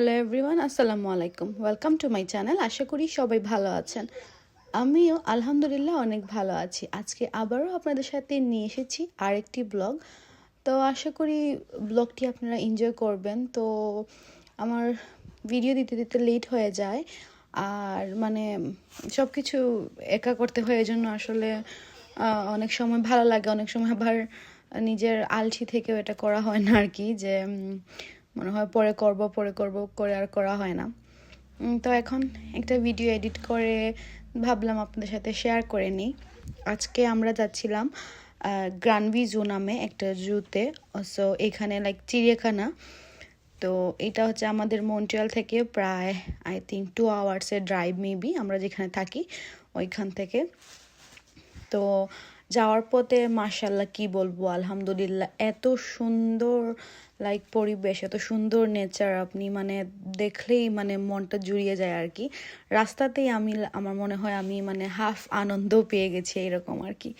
Hello everyone আসসালামু আলাইকুম welcome to my channel আশা করি সবাই ভালো আছেন। আমিও আলহামদুলিল্লাহ অনেক ভালো আছি। আজকে আবারও আপনাদের সাথে নিয়ে এসেছি আরেকটি ব্লগ। তো আশা করি ব্লগটি আপনারা এনজয় করবেন। তো আমার ভিডিও দিতে দিতে লেট হয়ে যায়। আর মানে সব কিছু একা করতে হয় জন্য আসলে অনেক সময় ভালো লাগে। অনেক সময় আবার নিজের আলসি থেকেও এটা করা হয় না আর কি যে মনে হয় পরে করব পরে করব, করে আর করা হয় না। তো এখন একটা ভিডিও এডিট করে ভাবলাম আপনাদের সাথে শেয়ার করে নিই। আজকে আমরা যাচ্ছিলাম গ্রানভি জু নামে একটা জুতে সো এখানে লাইক চিড়িয়াখানা। তো এটা হচ্ছে আমাদের মন্ট্রিয়াল থেকে প্রায় আই থিঙ্ক টু আওয়ার্সের ড্রাইভ মেবি আমরা যেখানে থাকি, ওইখান থেকে। তো যাওয়ার পথে মাশাল্লাহ কি বলব, আলহামদুলিল্লাহ, এত সুন্দর লাইক পরিবেশ, এত সুন্দর নেচার আপনি মানে দেখলেই মানে মনটা জুড়িয়ে যায় আর কি। রাস্তাতেই আমি, আমার মনে হয় আমি মানে হাফ আনন্দ পেয়ে গেছি এরকম আর কি।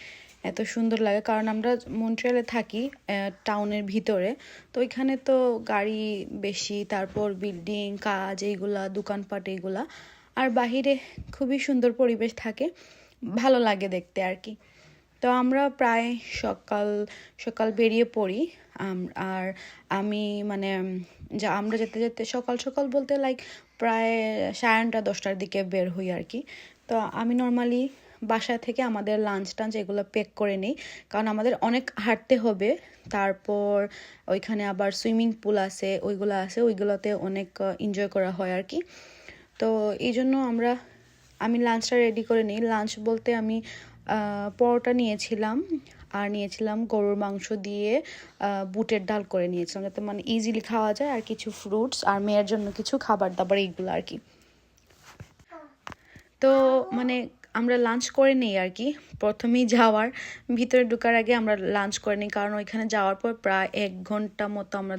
এত সুন্দর লাগে, কারণ আমরা মন্ট্রিয়ালে থাকি টাউনের ভিতরে, তো ওইখানে তো গাড়ি বেশি, তারপর বিল্ডিং কাজ, এইগুলা, দোকানপাট, এইগুলা, আর বাহিরে খুবই সুন্দর পরিবেশ থাকে, ভালো লাগে দেখতে আর কি। তো আমরা প্রায় সকাল সকাল বেরিয়ে পড়ি। আর আমি মানে যা, আমরা যেতে যেতে সকাল সকাল বলতে লাইক প্রায় সাড়ে নটা দশটার দিকে বের হই আর কি। তো আমি নর্মালি বাসা থেকে আমাদের লাঞ্চ টাঞ্চ এগুলো প্যাক করে নিই। কারণ আমাদের অনেক হাঁটতে হবে। তারপর ওইখানে আবার সুইমিং পুল আছে, ওইগুলো আছে, ওইগুলোতে অনেক এনজয় করা হয় আর কি। তো এই জন্য আমরা, আমি লাঞ্চটা রেডি করে নিই। লাঞ্চ বলতে আমি পরোটা নিয়েছিলাম আর নিয়েছিলাম গরুর মাংস দিয়ে বুটের ডাল করে নিয়েছিলাম যাতে মানে ইজিলি খাওয়া যায় আর কিছু ফ্রুটস আর মেয়ের জন্য কিছু খাবার দাবার এইগুলো আর কি। তো মানে আমরা লাঞ্চ করে নিই আর কি। প্রথমেই যাওয়ার ভিতরে ঢুকার আগে আমরা লাঞ্চ করে নিই কারণ ওইখানে যাওয়ার পর প্রায় এক ঘণ্টা মতো আমরা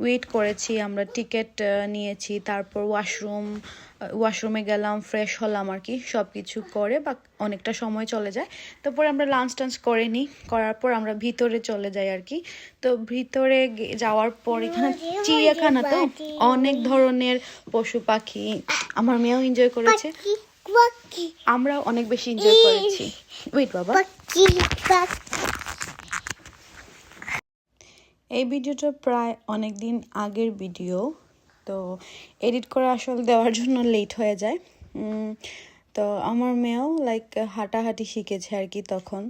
ওয়েট করেছি আমরা টিকিট নিয়েছি তারপর ওয়াশরুম ওয়াশরুমে গেলাম ফ্রেশ হলাম আর কি সব কিছু করে বা অনেকটা সময় চলে যায়। তারপরে আমরা লাঞ্চ টাঞ্চ করে নিই করার পর আমরা ভিতরে চলে যাই আর কি। তো ভিতরে যাওয়ার পর এখানে চিড়িয়াখানা তো অনেক ধরনের পশু পাখি আমার মেয়েও এনজয় করেছে। আমরা অনেক বেশি এনজয় করেছি। ওয়েট বাবা. এই ভিডিওটা প্রায় অনেক দিন আগের ভিডিও তো এডিট করে আসলে দেওয়ার জন্য লেট হয়ে যায়। উম, তো আমার মেয়েও লাইক হাঁটাহাঁটি শিখেছে আর কি তখন।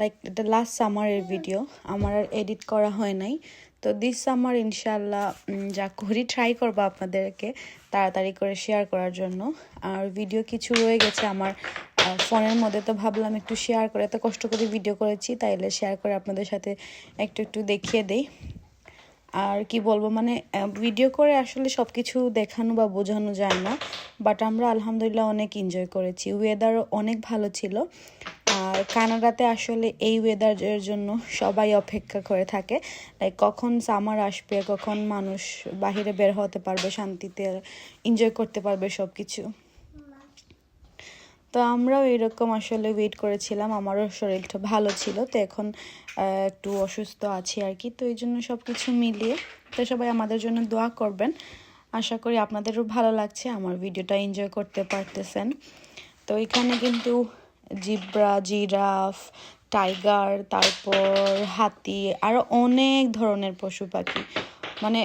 লাইক এটা লাস্ট সামারের ভিডিও আমার আর এডিট করা হয় নাই। তো দিস সামার ইনশাল্লাহ যা করি ট্রাই করব আপনাদেরকে তাড়াতাড়ি করে শেয়ার করার জন্য। আর ভিডিও কিছু রয়ে গেছে আমার ফোনের মধ্যে। তো ভাবলাম একটু শেয়ার করে এত কষ্ট করে ভিডিও করেছি। তাইলে শেয়ার করে আপনাদের সাথে একটু একটু দেখিয়ে দেই। আর কি বলব মানে ভিডিও করে আসলে সব কিছু দেখানো বা বোঝানো যায় না বাট আমরা আলহামদুলিল্লাহ অনেক এনজয় করেছি। ওয়েদারও অনেক ভালো ছিল, আর কানাডাতে আসলে এই ওয়েদারের জন্য সবাই অপেক্ষা করে থাকে। লাইক কখন সামার আসবে, কখন মানুষ বাহিরে বের হতে পারবে, শান্তিতে এনজয় করতে পারবে সব কিছু তো আমরাও এরকম আসলে ওয়েট করেছিলাম, আমারও শরীরটা ভালো ছিল, তো এখন একটু অসুস্থ আছি আর কি, তো এই জন্য সব কিছু মিলিয়ে, তো সবাই আমাদের জন্য দোয়া করবেন। আশা করি আপনাদেরও ভালো লাগছে, আমার ভিডিওটা এনজয় করতে পারতেছেন। তো এখানে কিন্তু জিব্রা, জিরাফ, টাইগার, তারপর হাতি আরও অনেক ধরনের পশু পাখি। মানে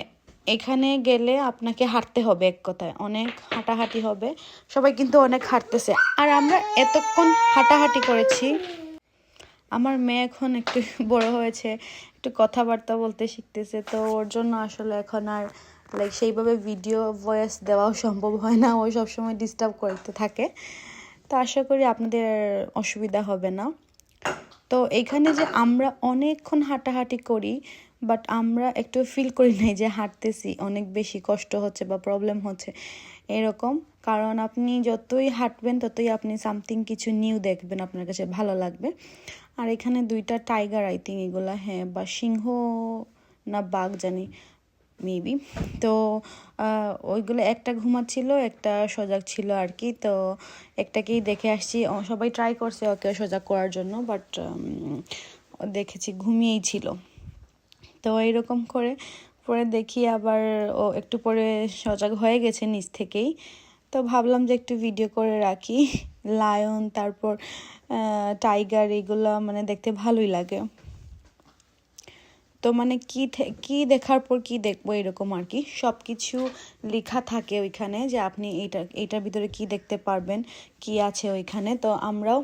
এখানে গেলে আপনাকে হাঁটতে হবে এক কথায়। অনেক হাঁটাহাঁটি হবে। সবাই কিন্তু অনেক হাঁটতেছে। আর আমরা এতক্ষণ হাঁটাহাঁটি করেছি। আমার মেয়ে এখন একটু বড় হয়েছে, একটু কথাবার্তা বলতে শিখতেছে। তো ওর জন্য আসলে এখন আর লাইক সেইভাবে ভিডিও ভয়েস দেওয়াও সম্ভব হয় না। ও সবসময় ডিস্টার্ব করতে থাকে। তো আশা করি আপনাদের অসুবিধা হবে না। তো এখানে যে আমরা অনেকক্ষণ হাঁটাহাঁটি করি বাট আমরা একটু ফিল করি নাই যে হাঁটতেছি, অনেক বেশি কষ্ট হচ্ছে বা প্রবলেম হচ্ছে। এরকম, কারণ আপনি যতই হাঁটবেন, ততই আপনি সামথিং কিছু নিউ দেখবেন আপনার কাছে ভালো লাগবে। আর এখানে দুইটা টাইগার আই থিঙ্ক এগুলা হ্যাঁ বা সিংহ না বাঘ জানি। মেবি তো ওইগুলো একটা ঘুমাচ্ছিল, একটা সজাগ ছিল আর কি। তো, একটাকেই দেখে আসছি। সবাই ট্রাই করছে ওকে সজাগ করার জন্য বাট দেখেছি ঘুমিয়েই ছিল। তো এইরকম করে, পরে দেখি আবার ও একটু পরে সজাগ হয়ে গেছে নিচ থেকেই। তো, ভাবলাম যে একটু ভিডিও করে রাখি। লায়ন তারপর টাইগার এগুলো মানে দেখতে ভালোই লাগে। তো মানে কি কি দেখার পর কি দেখব এরকম আর কি? সব কিছু লেখা থাকে ওইখানে যে আপনি এইটা, এইটার ভিতরে কি দেখতে পারবেন, কি আছে ওইখানে। তো আমরাও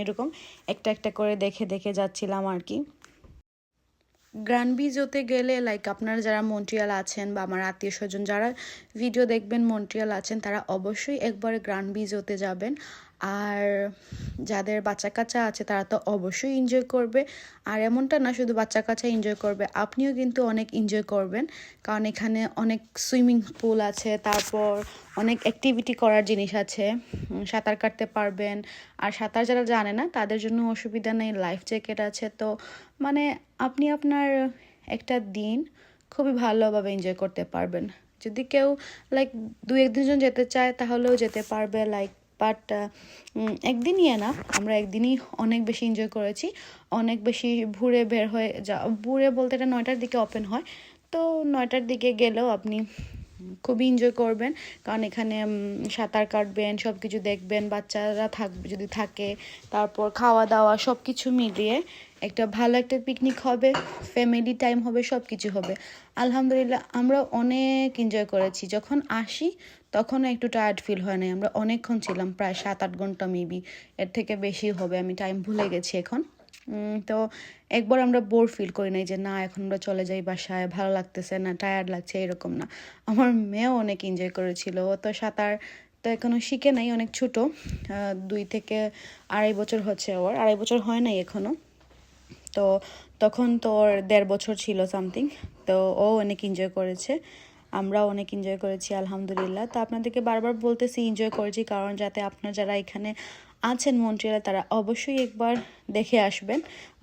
এরকম একটা একটা করে দেখে দেখে যাচ্ছিলাম আর কি। গ্রানবিজোতে গেলে লাইক আপনারা যারা মন্ট্রিয়াল আছেন বা আমার আত্মীয় স্বজন যারা ভিডিও দেখবেন, মন্ট্রিয়াল আছেন, তারা অবশ্যই একবার গ্রানবিজোতে যাবেন। আর যাদের বাচ্চা কাচ্চা আছে, তারা তো অবশ্যই এনজয় করবে। আর এমনটা না, শুধু বাচ্চা কাচ্চা এনজয় করবে, আপনিও কিন্তু অনেক এনজয় করবেন। কারণ এখানে অনেক সুইমিং পুল আছে, তারপর অনেক অ্যাক্টিভিটি করার জিনিস আছে। সাঁতার কাটতে পারবেন। আর সাঁতার যারা জানে না, তাদের জন্য অসুবিধা নেই লাইফ জ্যাকেট আছে। তো মানে আপনি আপনার একটা দিন খুবই ভালোভাবে এনজয় করতে পারবেন। যদি কেউ লাইক দু একদিনজন যেতে চায়, তাহলেও যেতে পারবে লাইক বাট একদিনই না আমরা একদিনই অনেক বেশি এনজয় করেছি। অনেক বেশি ভোরে বের হয়ে যা, ভোরে বলতে এটা নয়টার দিকে ওপেন হয়। তো নয়টার দিকে গেলেও আপনি খুবই এনজয় করবেন। কারণ এখানে সাঁতার কাটবেন সব কিছু দেখবেন, বাচ্চারা থাকবে যদি থাকে, তারপর খাওয়া দাওয়া সব কিছু মিলিয়ে একটা ভালো একটা পিকনিক হবে ফ্যামিলি টাইম হবে সব কিছু হবে। আলহামদুলিল্লাহ আমরা অনেক এনজয় করেছি। যখন আসি তখন একটু টায়ার্ড ফিল হয় নাই। আমরা অনেকক্ষণ ছিলাম, প্রায় সাত আট ঘণ্টা মেবি এর থেকে বেশি হবে, আমি টাইম ভুলে গেছি এখন। তো একবার আমরা বোর ফিল করি নাই যে, না, এখন আমরা চলে যাই বাসায়, ভালো লাগতেছে না টায়ার্ড লাগছে, এরকম না। আমার মেয়েও অনেক এনজয় করেছিল। ও তো সাঁতার তো এখনও শিখে নাই, অনেক ছোট। দুই থেকে আড়াই বছর হচ্ছে ওর। আড়াই বছর হয় নাই এখনও তো তখন তো ওর দেড় বছর ছিল সামথিং তো ও অনেক এনজয় করেছে। আমরাও অনেক এনজয় করেছি, আলহামদুলিল্লাহ। তো আপনাদেরকে বারবার বলতেছি এনজয় করেছি, কারণ যাতে আপনার যারা এখানে আছেন মন্ট্রিয়ালে, তারা অবশ্যই একবার দেখে আসবেন,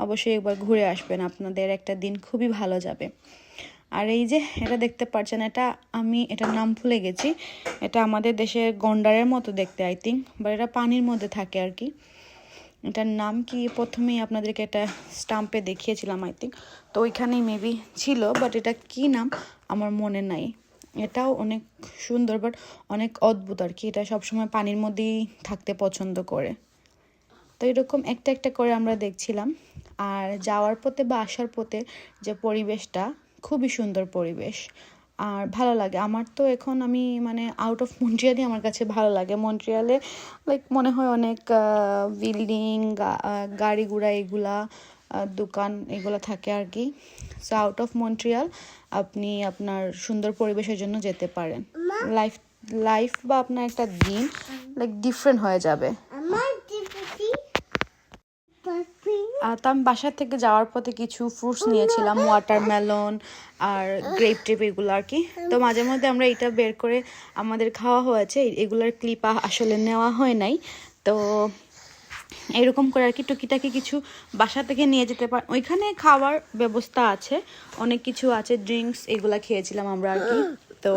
অবশ্যই একবার ঘুরে আসবেন। আপনাদের একটা দিন খুবই ভালো যাবে। আর এই যে, এটা দেখতে পাচ্ছেন এটা আমি, এটার নাম ভুলে গেছি। এটা আমাদের দেশের গন্ডারের মতো দেখতে আই থিঙ্ক বাট এটা পানির মধ্যে থাকে আর কি। এটার নাম কি? প্রথমেই আপনাদেরকে এটা স্টাম্পে দেখিয়েছিলাম আই থিঙ্ক তো ওইখানেই মেবি ছিল বাট এটা কি নাম? আমার মনে নাই। এটাও অনেক সুন্দর বাট অনেক অদ্ভুত আর কি। এটা সবসময় পানির মধ্যেই থাকতে পছন্দ করে। তো এরকম একটা একটা করে আমরা দেখছিলাম। আর যাওয়ার পথে বা আসার পথে যে পরিবেশটা, খুবই সুন্দর পরিবেশ। আর ভালো লাগে। আমার তো এখন আমি মানে আউট অফ মন্ট্রিয়ালই আমার কাছে ভালো লাগে। মন্ট্রিয়ালে লাইক মনে হয় অনেক বিল্ডিং গাড়ি ঘোড়া এগুলা দোকান এগুলো থাকে আর কি। সো আউট অফ মন্ট্রিয়াল আপনি আপনার সুন্দর পরিবেশের জন্য যেতে পারেন। লাইফ লাইফ বা আপনার একটা দিন লাইক ডিফারেন্ট হয়ে যাবে। তো আমি বাসার থেকে যাওয়ার পথে কিছু ফ্রুটস নিয়েছিলাম ওয়াটারমেলন আর গ্রেপ টেপ এগুলো আর কি। তো মাঝে মধ্যে আমরা এটা বের করে আমাদের খাওয়া হয়েছে। এগুলোর ক্লিপ আসলে নেওয়া হয় নাই। তো এরকম করে আর কি টুকিটাকি কিছু বাসা থেকে নিয়ে যেতে পার ওইখানে খাওয়ার ব্যবস্থা আছে, অনেক কিছু আছে ড্রিঙ্কস এগুলা খেয়েছিলাম আমরা আর কি। তো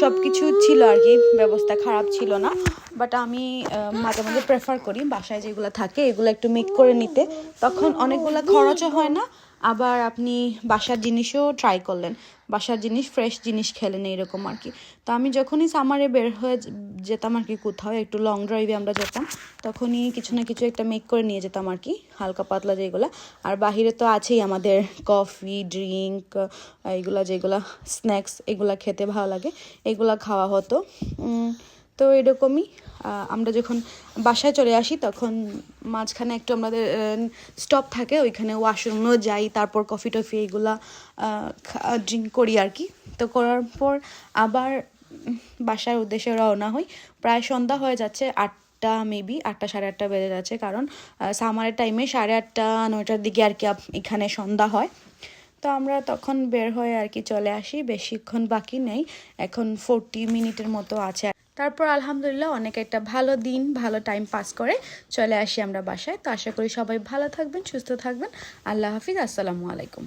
সব কিছু ছিল আর কি, ব্যবস্থা খারাপ ছিল না। বাট আমি মাঝে মাঝে প্রেফার করি বাসায় যেগুলো থাকে, এগুলো একটু মেক করে নিতে। তখন অনেকগুলো খরচও হয় না, আবার আপনি বাসার জিনিসও ট্রাই করলেন। বাসার জিনিস ফ্রেশ জিনিস খেলেন এইরকম আর কি। তো আমি যখনই সামারে বের হয়ে যেতাম আর কি কোথাও, একটু লং ড্রাইভে আমরা যেতাম, তখনই কিছু না কিছু একটা মেক করে নিয়ে যেতাম আর কি, হালকা পাতলা যেগুলো। আর বাহিরে তো আছেই আমাদের কফি ড্রিঙ্ক এইগুলা যেগুলা স্ন্যাক্স এগুলা খেতে ভালো লাগে, এগুলা খাওয়া হতো। তো এরকমই আমরা যখন বাসায় চলে আসি, তখন মাঝখানে একটু আমাদের স্টপ থাকে, ওইখানে ওয়াশরুমেও যাই, তারপর কফি টফি এগুলা ড্রিঙ্ক করি আর কি। তো করার পর আবার বাসার উদ্দেশ্যে রওনা হই। প্রায় সন্ধ্যা হয়ে যাচ্ছে আটটা মেবি আটটা সাড়ে আটটা বেজে যাচ্ছে, কারণ সামারের টাইমে সাড়ে আটটা, নয়টার দিকে আর কি এখানে সন্ধ্যা হয়। তো আমরা তখন বের হয়ে আর কি চলে আসি, বেশিক্ষণ বাকি নেই, এখন ফোরটি মিনিটের মতো আছে। তারপর আলহামদুলিল্লাহ অনেক একটা ভালো দিন, ভালো টাইম পাস করে চলে আসি আমরা বাসায়। তো আশা করি সবাই ভালো থাকবেন, সুস্থ থাকবেন। আল্লাহ হাফিজ, আসসালামু আলাইকুম।